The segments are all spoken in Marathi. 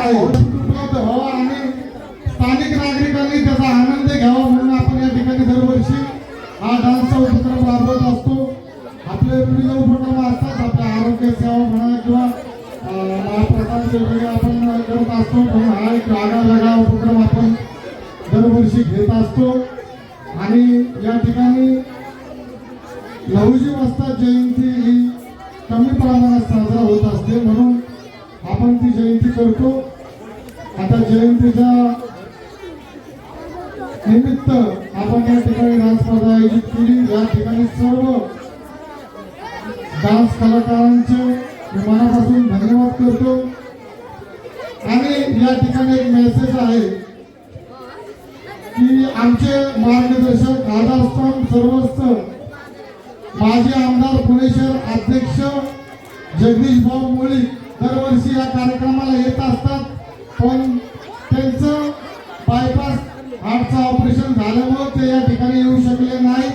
आहे उपलब्ध व्हावा आणि स्थानिक नागरिकांनी त्याचा आनंद घ्यावा म्हणून आपण या ठिकाणी दरवर्षी हा डान्सचा उपक्रम राबवत असतो. आपले विविध उपक्रम असतात. आपल्या आरोग्य सेवा म्हणा किंवा अं, महाप्रसाद वेगवेगळे आपण करत असतो. म्हणून हा एक आगळा वेगळा उपक्रम आपण दरवर्षी घेत असतो. आणि या ठिकाणी लहुजी वस्ताद जयंती ही कमी प्रमाणात साजरा होत असते. म्हणून आपण ती जयंती करतो. आता जयंतीच्या निमित्त आपण या ठिकाणी डान्स स्पर्धा आयोजित केली. या ठिकाणी सर्व डान्स कलाकारांचे मनापासून धन्यवाद करतो. आणि या ठिकाणी एक मेसेज आहे की आमचे मार्गदर्शक आधारस्तंभ सर्वस्व माजी आमदार पुणे शहर अध्यक्ष जगदीश भाऊ मोळी दरवर्षी या कार्यक्रमाला येत असतात. पण त्यांचं बायपास हार्टचं ऑपरेशन झाल्यामुळं ते या ठिकाणी येऊ शकले नाही.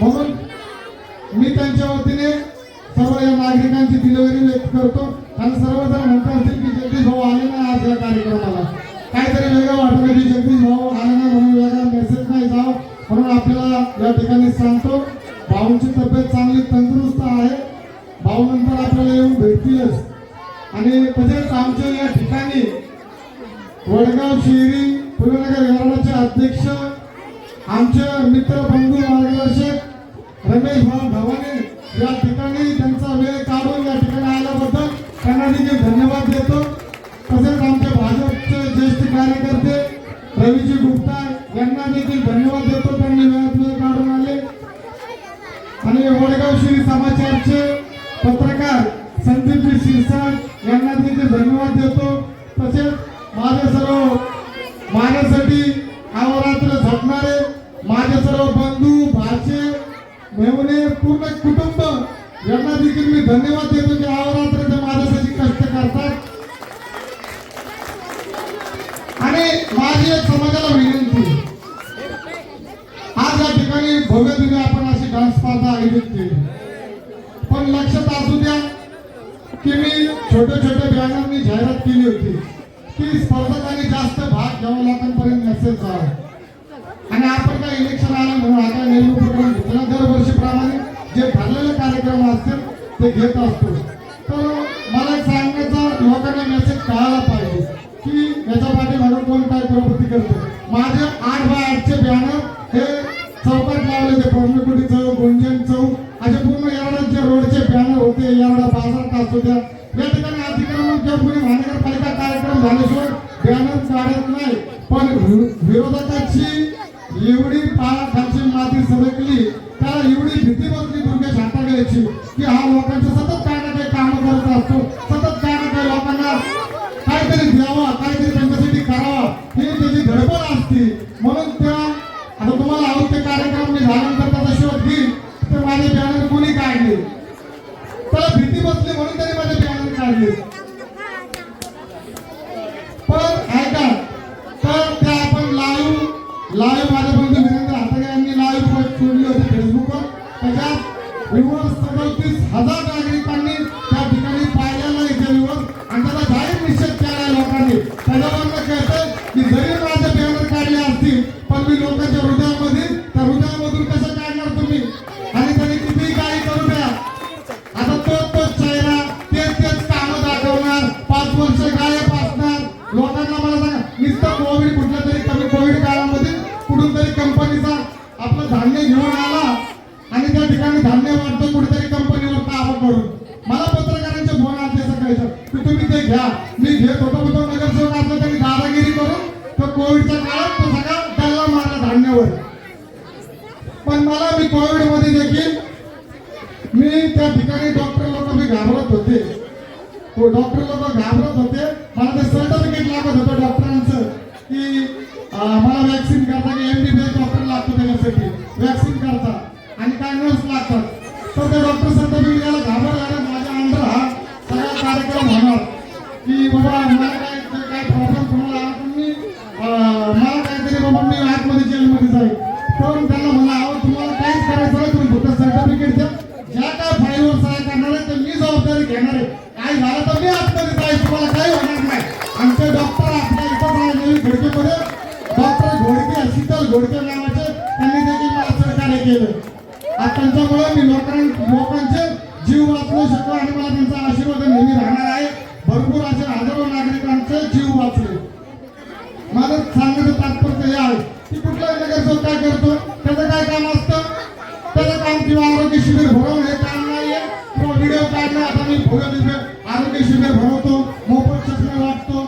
म्हणून मी त्यांच्या वतीने सर्व या नागरिकांची डिलिव्हरी व्यक्त करतो. आणि सर्वजण म्हणत असतील की जगदीश भाऊ आले नाही आज या कार्यक्रमाला. काहीतरी वेगळं वाटलं की जगदीश भाऊ आले नाही म्हणून वेगळा मेसेज नाही जावं म्हणून आपल्याला या ठिकाणी सांगतो भाऊंची तब्येत चांगली तंदुरुस्त आहे. भाऊ नंतर आपल्याला येऊन भेटतीलच. आणि तसेच आमच्या या ठिकाणी वडगाव शिरी फुलनगर विभागाचे अध्यक्ष आमचे मित्र बंधू मार्गदर्शक रमेश भाऊ भवाने या ठिकाणी त्यांचा वेळ काढून या ठिकाणी आल्याबद्दल त्यांना देखील धन्यवाद देतो. तसेच आमचे भाजपचे ज्येष्ठ कार्यकर्ते रवीजी गुप्ता यांना देखील धन्यवाद देतो. त्यांनी वेळात वेळ काढून आले. आणि वडगाव श्री समाचारचे शिरसाट यांना धन्यवाद देतो. तसेच माझे सर्व माझ्यासाठी अहोरात्र झटणारे माझे सर्व बंधू भाचे मेहने पूर्ण कुटुंब यांना देखील मी धन्यवाद देतो की अहोरात्र ते माझ्यासाठी कष्ट करतात. आणि माझी एक समाजाला विनंती. आज या ठिकाणी भव्य दिने आपण अशी डान्स स्पर्धा आयोजित केली पण लक्षात असू द्या की मी छोट्या छोट्या बॅनरनी जाहिरात केली होती. की स्पर्धकांनी जास्त भाग घ्यावा लोकांपर्यंत मेसेज जावा आणि आपण काय इलेक्शन आलं म्हणून आता नेहमी घेतला दरवर्षीप्रमाणे जे ठरलेले कार्यक्रम असतील ते घेत असतो. तर मला सांगण्याचा लोकांना मेसेज कळायला पाहिजे की याच्या पाठीमागे कोण काय प्रवृत्ती करतो. माझे आठ बाय आठचे बॅनर हे चौकात लावले ते पवनकुटी चौक गोंजन चौक असे पूर्ण एवढा जे रोडचे बॅनर होते एवढा बाजार असतो या ठिकाणी अतिक्रमण महानगरपालिका कार्यक्रम झाल्याशिवाय बॅनर नाही. पण विरोधकाची एवढी पायाखालची माती सरकली त्याला एवढी भीती बसली दुर्गेश हातागळ्याची की हा लोकांचं सतत काय ना काही काम करत असतो सतत काय ना काही लोकांना काहीतरी द्यावा काहीतरी त्यांच्यासाठी करावा ही त्याची धडपड असते म्हणून त्या आता तुम्हाला हवं ते कार्यक्रम मी झाल्यानंतर त्याचा शोध घेईल तर माझे बॅनर कोणी काढले त्याला भीती बसली म्हणून त्यांनी माझे बॅनर काढले पण ऐका तर ते आपण लाईव्ह माझ्यापर्यंत विनंती बंधू वीरेंद्र यांनी लाईव्ह पोस्ट सोडली होती फेसबुकवर त्याच्यात विवर्स सदतीस हजार नागरिकांनी कोविडच्या काळात तो सगळा डल्ला मारला धान्यावर. पण मला मी कोविडमध्ये देखील मी त्या ठिकाणी डॉक्टर लोक मी घाबरत होते. तो डॉक्टर लोक घाबरत होते. मला ते सर्टिफिकेट लागत होतं डॉक्टरांचं की अं, मला वॅक्सिन करता की एमबीबीएस डॉक्टर लागतो त्याच्यासाठी काही झालं तर मी आतमध्ये जाईल तुम्हाला काही होणार नाही. आमचे डॉक्टर आपल्या इथं राहिलेले घोडकेमध्ये डॉक्टर घोडके शीतल घोडके नावाचे त्यांनी देखील मला सहकार्य केलं. आज त्यांच्यामुळे मी लोकां लोकांचे जीव वाचवू शकलो आणि मला त्यांचा आशीर्वाद नेहमी राहणार आहे. भरपूर असे हजारो नागरिकांचे जीव वाचले. माझं सांगण्याचं तात्पर्य हे आहे की कुठलाही नगरसेवक काय करतो त्याचं काय काम असतं? त्याचं काम किंवा आरोग्य शिबिर भरवणं हे काम नाहीये. किंवा व्हिडिओ काढणं आता मी भोगत ठरवतो मोफत चष्मे वाटतो.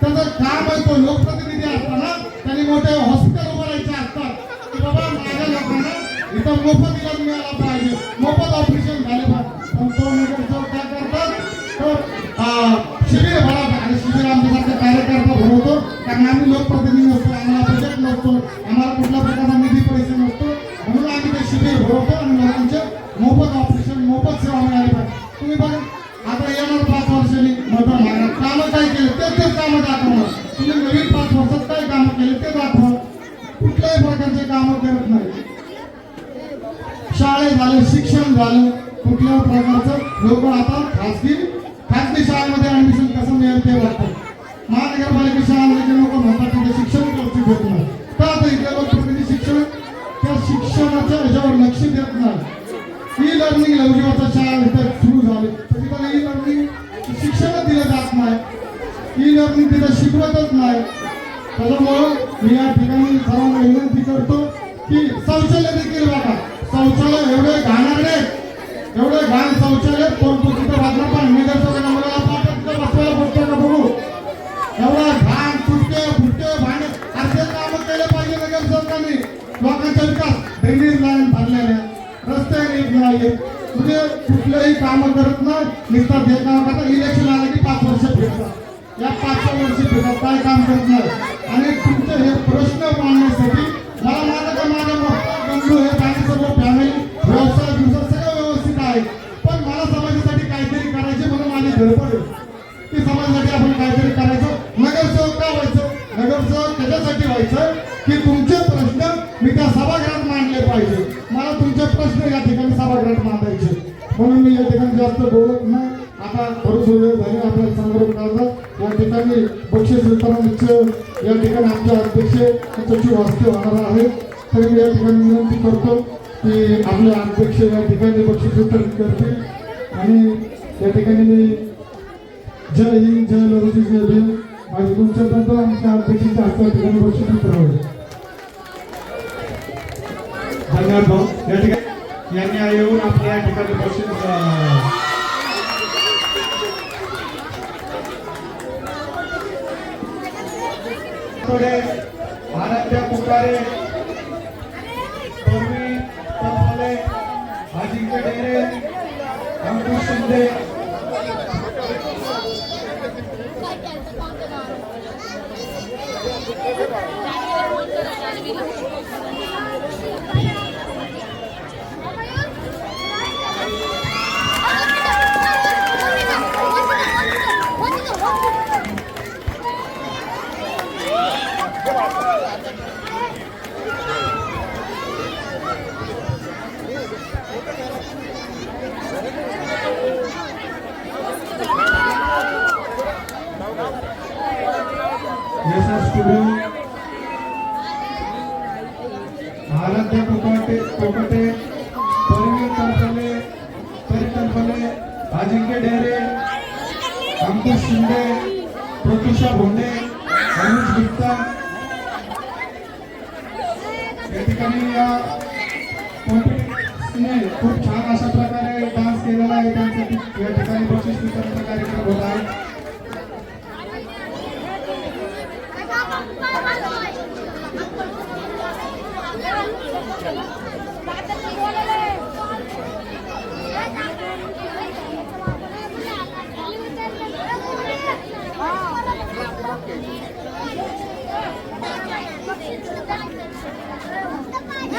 त्याचं काम आहे तो लोकप्रतिनिधी असताना त्यांनी मोठे हॉस्पिटल उभारायचे असतात. की बाबा माझ्या लोकांना इथं मोफत करत नाही. शाळे झाले शिक्षण झालं कुठल्या प्रकारचं लोक आता खासगी खासगी शाळेमध्ये ऍडमिशन कसं मिळेल ते वाटतं. महानगरपालिका शाळेमध्ये लोक म्हणतात तिथे शिक्षण खर्च होत नाही. का इथले लोकप्रतिनिधी शिक्षण त्या शिक्षणाच्या ह्याच्यावर लक्ष देत नाही. ई लर्निंग लवजीवाच्या शाळा इथं सुरू झाले. तर तिथं ई लर्निंग शिक्षणच दिलं जात नाही. ई लर्निंग तिथं शिकवतच नाही. त्याच्यामुळं मी या ठिकाणी सर्वांना विनंती करतो की शौचालय देखील वाटा शौचालय एवढे घाणारडे एवढे घाण शौचालय कोण वाटलं तिथं वाजला पण निदर्शकांना मला पाठवत बसवायला बसतो का बघू. एवढा घाण तुटके फुटके भांडे. असे काम केले पाहिजे नगरसेवकांनी. लोकांचा विकास. ड्रेनेज लाईन भरलेल्या रस्ते नीट नाही म्हणजे कुठलेही काम करत नाही. नुसतं देखावा इलेक्शन आलं की पाच वर्ष फिरतात. या पाच सहा फिरतात. काय काम करत नाही. आणि तुमचे हे प्रश्न मांडण्यासाठी जास्त बोलत नाही. आता भरपूर वेळ झाली आपल्या संदर्भ काळात. या ठिकाणी बक्षीस वितरणाचे या ठिकाणी आमचे अध्यक्ष सचिव हस्ते होणार आहेत. तरी मी या ठिकाणी विनंती करतो की आपले अध्यक्ष या ठिकाणी बक्षीस वितरण करतील. आणि या ठिकाणी मी जय हिंद जय लढती जय भीम. आणि तुमच्यानंतर आमच्या अध्यक्षांच्या हस्ते ठिकाणी बक्षीस वितरण होईल. धन्यवाद भाऊ. या ठिकाणी यांनी येऊन आपल्या या ठिकाणी बक्षीस अं, थोडे आनंद पुकारे पूर्वी पंपले अजिंक्य डेरे अंकुश शिंदे यशा स्टुडिओ आराध्य कोकटे कोकटे परवीर तरफले परिकल्पने अजिंक्य डेरे अंकुश शिंदे प्रत्युषा भोंडे अनुज गुप्ता ठिकाणी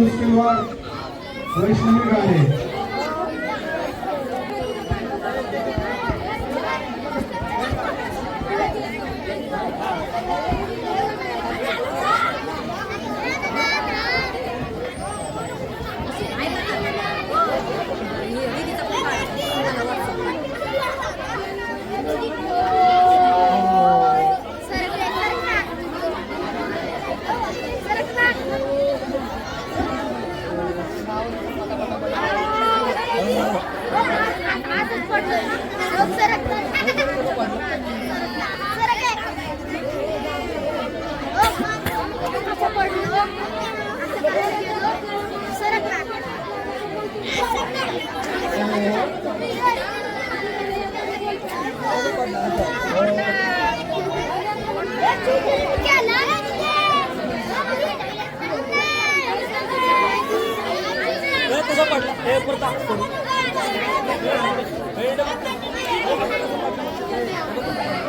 ముస్లిం వారు వైష్ణవి గారి Thank you.